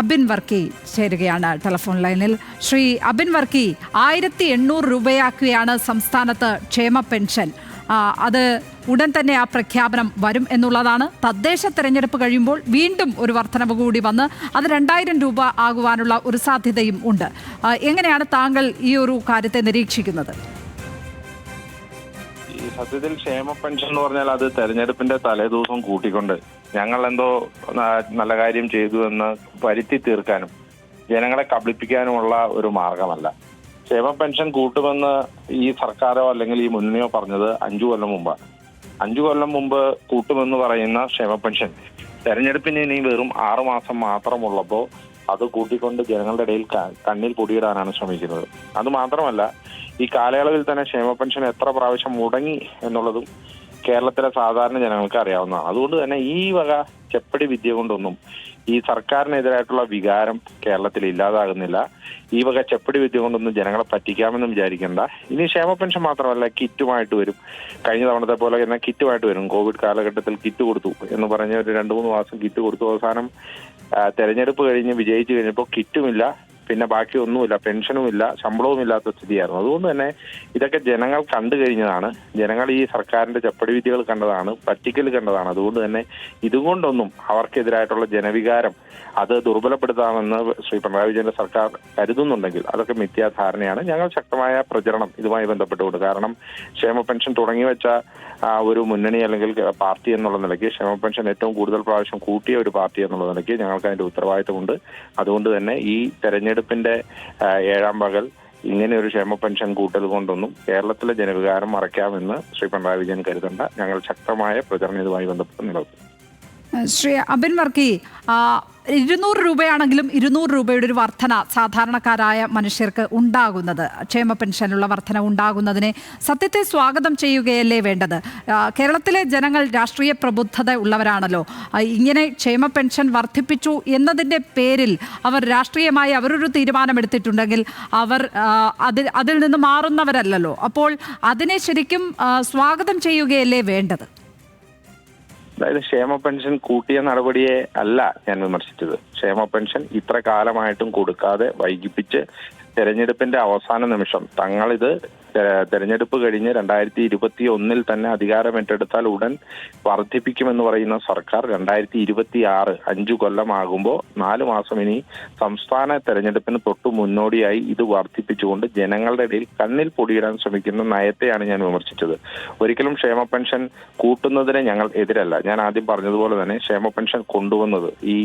അബിൻ വർക്കി ചേരുകയാണ് ടെലിഫോൺ ലൈനിൽ ശ്രീ അബിൻ വർക്കി ആയിരത്തി എണ്ണൂറ് രൂപയാക്കുകയാണ് സംസ്ഥാനത്ത് ക്ഷേമ പെൻഷൻ. അത് ഉടൻ തന്നെ ആ പ്രഖ്യാപനം വരും എന്നുള്ളതാണ്. തദ്ദേശ തെരഞ്ഞെടുപ്പ് കഴിയുമ്പോൾ വീണ്ടും ഒരു വർധനവ് കൂടി വന്ന് അത് രണ്ടായിരം രൂപ ആകുവാനുള്ള ഒരു സാധ്യതയും ഉണ്ട്. എങ്ങനെയാണ് താങ്കൾ ഈ ഒരു കാര്യത്തെ നിരീക്ഷിക്കുന്നത്? സത്യത്തിൽ ക്ഷേമ പെൻഷൻ എന്ന് പറഞ്ഞാൽ അത് തെരഞ്ഞെടുപ്പിന്റെ തലേദിവസം കൂട്ടിക്കൊണ്ട് ഞങ്ങൾ എന്തോ നല്ല കാര്യം ചെയ്തു എന്ന് വരുത്തി തീർക്കാനും ജനങ്ങളെ കബളിപ്പിക്കാനുമുള്ള ഒരു മാർഗമല്ല. ക്ഷേമ പെൻഷൻ കൂട്ടുമെന്ന് ഈ സർക്കാരോ അല്ലെങ്കിൽ ഈ മുന്നണിയോ പറഞ്ഞത് അഞ്ചു കൊല്ലം മുമ്പാണ്. അഞ്ചു കൊല്ലം മുമ്പ് കൂട്ടുമെന്ന് പറയുന്ന ക്ഷേമ പെൻഷൻ തെരഞ്ഞെടുപ്പിന് ഇനി വെറും ആറുമാസം മാത്രമുള്ളപ്പോൾ അത് കൂട്ടിക്കൊണ്ട് ജനങ്ങളുടെ ഇടയിൽ കണ്ണിൽ പൊടിയിടാനാണ് ശ്രമിക്കുന്നത്. അത് മാത്രമല്ല ഈ കാലയളവിൽ തന്നെ ക്ഷേമ പെൻഷൻ എത്ര പ്രാവശ്യം മുടങ്ങി എന്നുള്ളതും കേരളത്തിലെ സാധാരണ ജനങ്ങൾക്ക് അറിയാവുന്നതാണ്. അതുകൊണ്ട് തന്നെ ഈ വക ചെപ്പടി വിദ്യ കൊണ്ടൊന്നും ഈ സർക്കാരിനെതിരായിട്ടുള്ള വികാരം കേരളത്തിൽ ഇല്ലാതാകുന്നില്ല. ഈ വക ചെപ്പടി വിദ്യ കൊണ്ടൊന്നും ജനങ്ങളെ പറ്റിക്കാമെന്നും വിചാരിക്കേണ്ട. ഇനി ക്ഷേമ പെൻഷൻ മാത്രമല്ല കിറ്റുമായിട്ട് വരും. കഴിഞ്ഞ തവണത്തെ പോലെ തന്നെ കിറ്റുമായിട്ട് വരും. കോവിഡ് കാലഘട്ടത്തിൽ കിറ്റ് കൊടുത്തു എന്ന് പറഞ്ഞ ഒരു രണ്ട് മൂന്ന് മാസം കിറ്റ് കൊടുത്തു. അവസാനം തെരഞ്ഞെടുപ്പ് കഴിഞ്ഞ് വിജയിച്ചു കഴിഞ്ഞപ്പോൾ കിറ്റുമില്ല പിന്നെ ബാക്കി ഒന്നുമില്ല പെൻഷനും ഇല്ല ശമ്പളവും ഇല്ലാത്ത സ്ഥിതിയായിരുന്നു. അതുകൊണ്ട് തന്നെ ഇതൊക്കെ ജനങ്ങൾ കണ്ടു കഴിഞ്ഞതാണ്. ജനങ്ങൾ ഈ സർക്കാരിന്റെ ചപ്പടി വിദ്യകൾ കണ്ടതാണ് പറ്റിക്കൽ കണ്ടതാണ്. അതുകൊണ്ട് തന്നെ ഇതുകൊണ്ടൊന്നും അവർക്കെതിരായിട്ടുള്ള ജനവികാരം അത് ദുർബലപ്പെടുത്താമെന്ന് ശ്രീ പിണറായി വിജയന്റെ സർക്കാർ കരുതുന്നുണ്ടെങ്കിൽ അതൊക്കെ മിഥ്യാധാരണയാണ്. ഞങ്ങൾ ശക്തമായ പ്രചരണം ഇതുമായി ബന്ധപ്പെട്ടുകൊണ്ട്. കാരണം ക്ഷേമ പെൻഷൻ തുടങ്ങി വെച്ച ഒരു മുന്നണി അല്ലെങ്കിൽ പാർട്ടി എന്നുള്ള നിലയ്ക്ക് ക്ഷേമ പെൻഷൻ ഏറ്റവും കൂടുതൽ പ്രാവശ്യം കൂട്ടിയ ഒരു പാർട്ടി എന്നുള്ള നിലയ്ക്ക് ഞങ്ങൾക്ക് അതിന്റെ ഉത്തരവാദിത്തമുണ്ട്. അതുകൊണ്ട് തന്നെ ഈ തെരഞ്ഞെടുപ്പിന്റെ ഏഴാം പകൽ ഇങ്ങനെ ഒരു ക്ഷേമ പെൻഷൻ കൂട്ടൽ കൊണ്ടൊന്നും കേരളത്തിലെ ജനവികാരം മറയ്ക്കാമെന്ന് ശ്രീ പിണറായി വിജയൻ കരുതണ്ട. ഞങ്ങൾ ശക്തമായ പ്രചരണം ഇതുമായി ബന്ധപ്പെട്ട് നിലനിർത്തും ശ്രീ അബിൻ വർക്കി ഇരുന്നൂറ് രൂപയാണെങ്കിലും ഇരുന്നൂറ് രൂപയുടെ ഒരു വർധന സാധാരണക്കാരായ മനുഷ്യർക്ക് ഉണ്ടാകുന്നത്. ക്ഷേമ പെൻഷനുള്ള വർധന ഉണ്ടാകുന്നതിനെ സത്യത്തെ സ്വാഗതം ചെയ്യുകയല്ലേ വേണ്ടത്? കേരളത്തിലെ ജനങ്ങൾ രാഷ്ട്രീയ പ്രബുദ്ധത ഉള്ളവരാണല്ലോ. ഇങ്ങനെ ക്ഷേമ പെൻഷൻ വർദ്ധിപ്പിച്ചു എന്നതിന്റെ പേരിൽ അവർ രാഷ്ട്രീയമായി അവരൊരു തീരുമാനമെടുത്തിട്ടുണ്ടെങ്കിൽ അവർ അതിൽ അതിൽ നിന്ന് മാറുന്നവരല്ലല്ലോ. അപ്പോൾ അതിനെ ശരിക്കും സ്വാഗതം ചെയ്യുകയല്ലേ വേണ്ടത്? അതായത് ക്ഷേമ പെൻഷൻ കൂട്ടിയ നടപടിയെ അല്ല ഞാൻ വിമർശിച്ചത്. ക്ഷേമ പെൻഷൻ ഇത്ര കാലമായിട്ടും കൊടുക്കാതെ വൈകിപ്പിച്ച് തെരഞ്ഞെടുപ്പിന്റെ അവസാന നിമിഷം തങ്ങളിത് തെരഞ്ഞെടുപ്പ് കഴിഞ്ഞ് രണ്ടായിരത്തി ഇരുപത്തി ഒന്നിൽ തന്നെ അധികാരം ഏറ്റെടുത്താൽ ഉടൻ വർദ്ധിപ്പിക്കുമെന്ന് പറയുന്ന സർക്കാർ രണ്ടായിരത്തി ഇരുപത്തി ആറ് അഞ്ചു കൊല്ലമാകുമ്പോൾ നാലു മാസം ഇനി സംസ്ഥാന തെരഞ്ഞെടുപ്പിന് തൊട്ടു മുന്നോടിയായി ഇത് വർദ്ധിപ്പിച്ചുകൊണ്ട് ജനങ്ങളുടെ ഇടയിൽ കണ്ണിൽ പൊടിയിടാൻ ശ്രമിക്കുന്ന നയത്തെയാണ് ഞാൻ വിമർശിച്ചത്. ഒരിക്കലും ക്ഷേമ പെൻഷൻ കൂട്ടുന്നതിന് ഞങ്ങൾ എതിരല്ല. ഞാൻ ആദ്യം പറഞ്ഞതുപോലെ തന്നെ ക്ഷേമ പെൻഷൻ കൊണ്ടുവന്നത് ഈ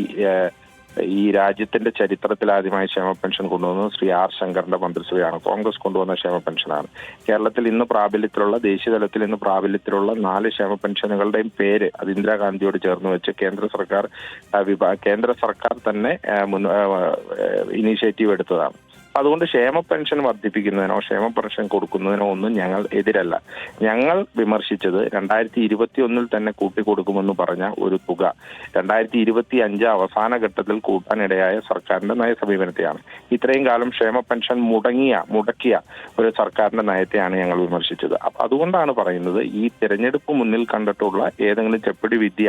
ഈ രാജ്യത്തിന്റെ ചരിത്രത്തിൽ ആദ്യമായി ക്ഷേമ പെൻഷൻ കൊണ്ടുവന്നത് ശ്രീ ആർ ശങ്കറിന്റെ മന്ത്രിസഭയാണ്. കോൺഗ്രസ് കൊണ്ടുവന്ന ക്ഷേമ പെൻഷനാണ്. കേരളത്തിൽ ഇന്ന് പ്രാബല്യത്തിലുള്ള ദേശീയ തലത്തിൽ ഇന്ന് പ്രാബല്യത്തിലുള്ള നാല് ക്ഷേമ പെൻഷനുകളുടെയും പേര് അത് ഇന്ദിരാഗാന്ധിയോട് ചേർന്ന് വെച്ച് കേന്ദ്ര സർക്കാർ കേന്ദ്ര സർക്കാർ തന്നെ ഇനീഷ്യേറ്റീവ് എടുത്തതാണ്. അതുകൊണ്ട് ക്ഷേമ പെൻഷൻ വർദ്ധിപ്പിക്കുന്നതിനോ ക്ഷേമ പെൻഷൻ കൊടുക്കുന്നതിനോ ഒന്നും ഞങ്ങൾ എതിരല്ല. ഞങ്ങൾ വിമർശിച്ചത് രണ്ടായിരത്തി ഇരുപത്തി ഒന്നിൽ തന്നെ കൂട്ടിക്കൊടുക്കുമെന്ന് പറഞ്ഞ ഒരു തുക രണ്ടായിരത്തി ഇരുപത്തി അഞ്ച് അവസാന ഘട്ടത്തിൽ കൂട്ടാനിടയായ സർക്കാരിന്റെ നയ സമീപനത്തെയാണ്. ഇത്രയും കാലം ക്ഷേമ പെൻഷൻ മുടങ്ങിയ മുടക്കിയ ഒരു സർക്കാരിന്റെ നയത്തെയാണ് ഞങ്ങൾ വിമർശിച്ചത്. അതുകൊണ്ടാണ് പറയുന്നത് ഈ തിരഞ്ഞെടുപ്പ് മുന്നിൽ കണ്ടിട്ടുള്ള ഏതെങ്കിലും ചെപ്പടി വിദ്യ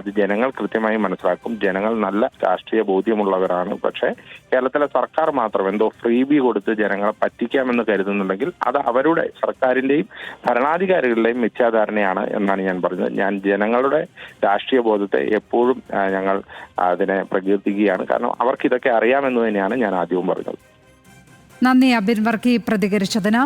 അത് ജനങ്ങൾ കൃത്യമായി മനസ്സിലാക്കും. ജനങ്ങൾ നല്ല രാഷ്ട്രീയ ബോധ്യമുള്ളവരാണ്. പക്ഷേ കേരളത്തിലെ സർക്കാർ മാത്രം എന്തോ ഫ്രീ ബി കൊടുത്ത് ജനങ്ങളെ പറ്റിക്കാമെന്ന് കരുതുന്നുണ്ടെങ്കിൽ അത് അവരുടെ സർക്കാരിന്റെയും ഭരണാധികാരികളുടെയും മിഥ്യാധാരണയാണ് എന്നാണ് ഞാൻ പറഞ്ഞത്. ഞാൻ ജനങ്ങളുടെ രാഷ്ട്രീയ ബോധത്തെ എപ്പോഴും ഞങ്ങൾ അതിനെ പ്രകീർത്തിക്കുകയാണ്. കാരണം അവർക്ക് ഇതൊക്കെ അറിയാമെന്ന് തന്നെയാണ് ഞാൻ ആദ്യവും പറഞ്ഞത്. നന്ദി അബിൻ വർക്കി പ്രതികരിച്ചതിന്.